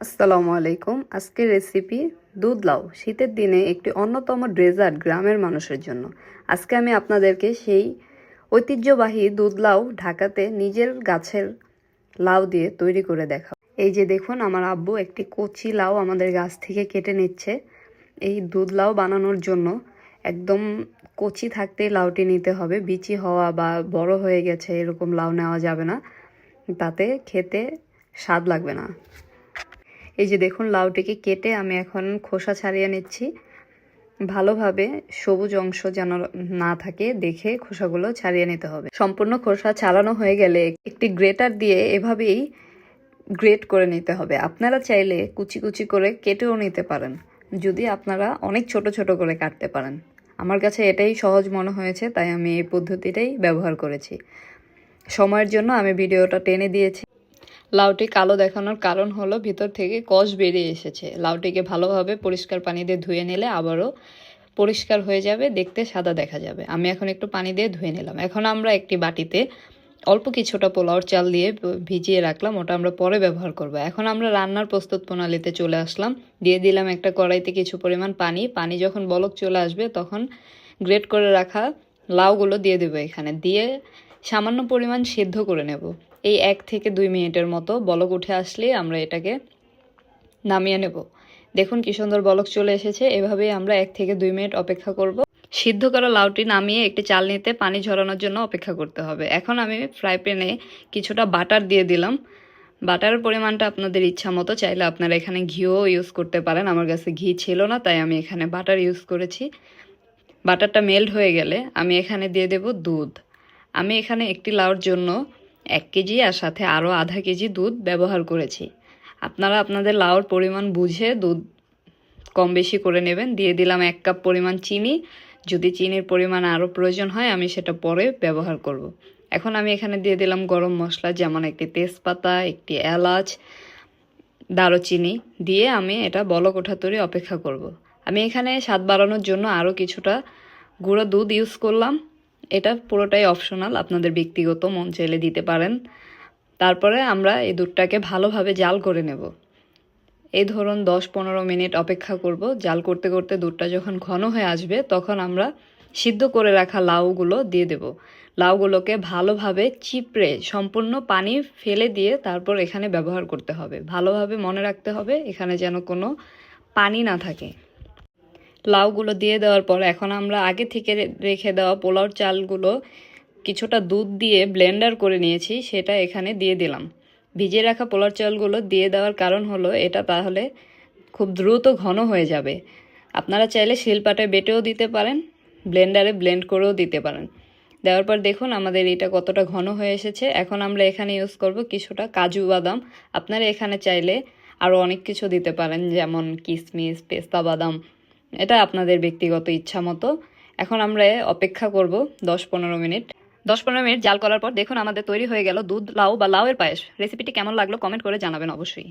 আসসালামু আলাইকুম। আজকের রেসিপি দুধ লাউ। শীতের দিনে একটি অন্যতম ডেজার্ট গ্রামের মানুষের জন্য। আজকে আমি আপনাদেরকে সেই ঐতিহ্যবাহী দুধ লাউ ঢাকাতে নিজের গাছের লাউ দিয়ে তৈরি করে দেখাও এই যে দেখুন, আমার আব্বু একটি কচি লাউ আমাদের গাছ থেকে কেটে নিচ্ছে। এই দুধ লাউ বানানোর জন্য একদম কচি থাকতেই লাউটি নিতে হবে। বিচি হওয়া বা বড় হয়ে গেছে এরকম লাউ নেওয়া যাবে না। তাতে খেতে স্বাদ লাগবে না। এই যে দেখুন, লাউটিকে কেটে আমি এখন খোসা ছাড়িয়ে নিচ্ছি। ভালোভাবে সবুজ অংশ যেন না থাকে, দেখে খোসাগুলো ছাড়িয়ে নিতে হবে। সম্পূর্ণ খোসা ছাড়ানো হয়ে গেলে একটি গ্রেটার দিয়ে এভাবেই গ্রেট করে নিতে হবে। আপনারা চাইলে কুচি কুচি করে কেটেও নিতে পারেন, যদি আপনারা অনেক ছোট ছোট করে কাটতে পারেন। আমার কাছে এটাই সহজ মনে হয়েছে, তাই আমি এই পদ্ধতিটাই ব্যবহার করেছি। সময়ের জন্য আমি ভিডিওটা টেনে দিয়েছি। লাউটি কালো দেখানোর কারণ হলো ভিতর থেকে কষ বেরিয়ে এসেছে। লাউটিকে ভালোভাবে পরিষ্কার পানি দিয়ে ধুয়ে নিলে আবারও পরিষ্কার হয়ে যাবে, দেখতে সাদা দেখা যাবে। আমি এখন একটু পানি দিয়ে ধুয়ে নিলাম। এখন আমরা একটি বাটিতে অল্প কিছুটা পোলাওর চাল দিয়ে ভিজিয়ে রাখলাম, ওটা আমরা পরে ব্যবহার করব। এখন আমরা রান্নার প্রস্তুত প্রণালীতে চলে আসলাম। দিয়ে দিলাম একটা কড়াইতে কিছু পরিমাণ পানি। পানি যখন বলক চলে আসবে, তখন গ্রেট করে রাখা লাউগুলো দিয়ে দেবো এখানে। দিয়ে সামান্য পরিমাণ সিদ্ধ করে নেব। এই এক থেকে দুই মিনিটের মতো বলক উঠে আসলে আমরা এটাকে নামিয়ে নেব। দেখুন কি সুন্দর বলক চলে এসেছে। এভাবেই আমরা এক থেকে দুই মিনিট অপেক্ষা করব। সিদ্ধ করা লাউটি নামিয়ে একটি চালনিতে পানি ঝরানোর জন্য অপেক্ষা করতে হবে। এখন আমি ফ্রাই প্যানে কিছুটা বাটার দিয়ে দিলাম। বাটারের পরিমাণটা আপনাদের ইচ্ছা মতো। চাইলে আপনারা এখানে ঘিও ইউজ করতে পারেন। আমার কাছে ঘি ছিল না, তাই আমি এখানে বাটার ইউজ করেছি। বাটারটা মেল্ট হয়ে গেলে আমি এখানে দিয়ে দেব দুধ। আমি এখানে একটি লাউর জন্য এক কেজি আর সাথে আরও আধা কেজি দুধ ব্যবহার করেছি। আপনারা আপনাদের লাউর পরিমাণ বুঝে দুধ কম বেশি করে নেবেন। দিয়ে দিলাম এক কাপ পরিমাণ চিনি। যদি চিনির পরিমাণ আরও প্রয়োজন হয়, আমি সেটা পরে ব্যবহার করব। এখন আমি এখানে দিয়ে দিলাম গরম মশলা, যেমন একটি তেজপাতা, একটি এলাচ, দারুচিনি। দিয়ে আমি এটা বলক তৈরি অপেক্ষা করব। আমি এখানে স্বাদ বাড়ানোর জন্য আরও কিছুটা গুঁড়ো দুধ ইউজ করলাম। এটা পুরোটাই অপশনাল আপনাদের ব্যক্তিগত মন চাইলে দিতে পারেন। তারপরে আমরা এই দুধটাকে ভালোভাবে জাল করে নেব। এই ধরুন দশ পনেরো মিনিট অপেক্ষা করব। জাল করতে করতে দুধটা যখন ঘন হয়ে আসবে, তখন আমরা সিদ্ধ করে রাখা লাউগুলো দিয়ে দেব। লাউগুলোকে ভালোভাবে চিপড়ে সম্পূর্ণ পানি ফেলে দিয়ে তারপর এখানে ব্যবহার করতে হবে। ভালোভাবে মনে রাখতে হবে, এখানে যেন কোনো পানি না থাকে। লাউগুলো দিয়ে দেওয়ার পর এখন আমরা আগে থেকে রেখে দেওয়া পোলাওর চালগুলো কিছুটা দুধ দিয়ে ব্লেন্ডার করে নিয়েছি, সেটা এখানে দিয়ে দিলাম। ভিজিয়ে রাখা পোলার চালগুলো দিয়ে দেওয়ার কারণ হলো এটা তাহলে খুব দ্রুত ঘন হয়ে যাবে। আপনারা চাইলে শিলপাটে বেটেও দিতে পারেন, ব্লেন্ডারে ব্লেন্ড করেও দিতে পারেন। দেওয়ার পর দেখুন আমাদের এটা কতটা ঘন হয়ে এসেছে। এখন আমরা এখানে ইউজ করব কিছুটা কাজু বাদাম। আপনারা এখানে চাইলে আরও অনেক কিছু দিতে পারেন, যেমন কিশমিশ পেস্তা বাদাম এটা আপনাদের ব্যক্তিগত ইচ্ছা মতো। এখন আমরা অপেক্ষা করব দশ পনেরো মিনিট। দশ পনেরো মিনিট জাল করার পর দেখুন আমাদের তৈরি হয়ে গেল দুধ, লাউ বা লাউয়ের পায়েস। রেসিপিটি কেমন লাগল কমেন্ট করে জানাবেন অবশ্যই।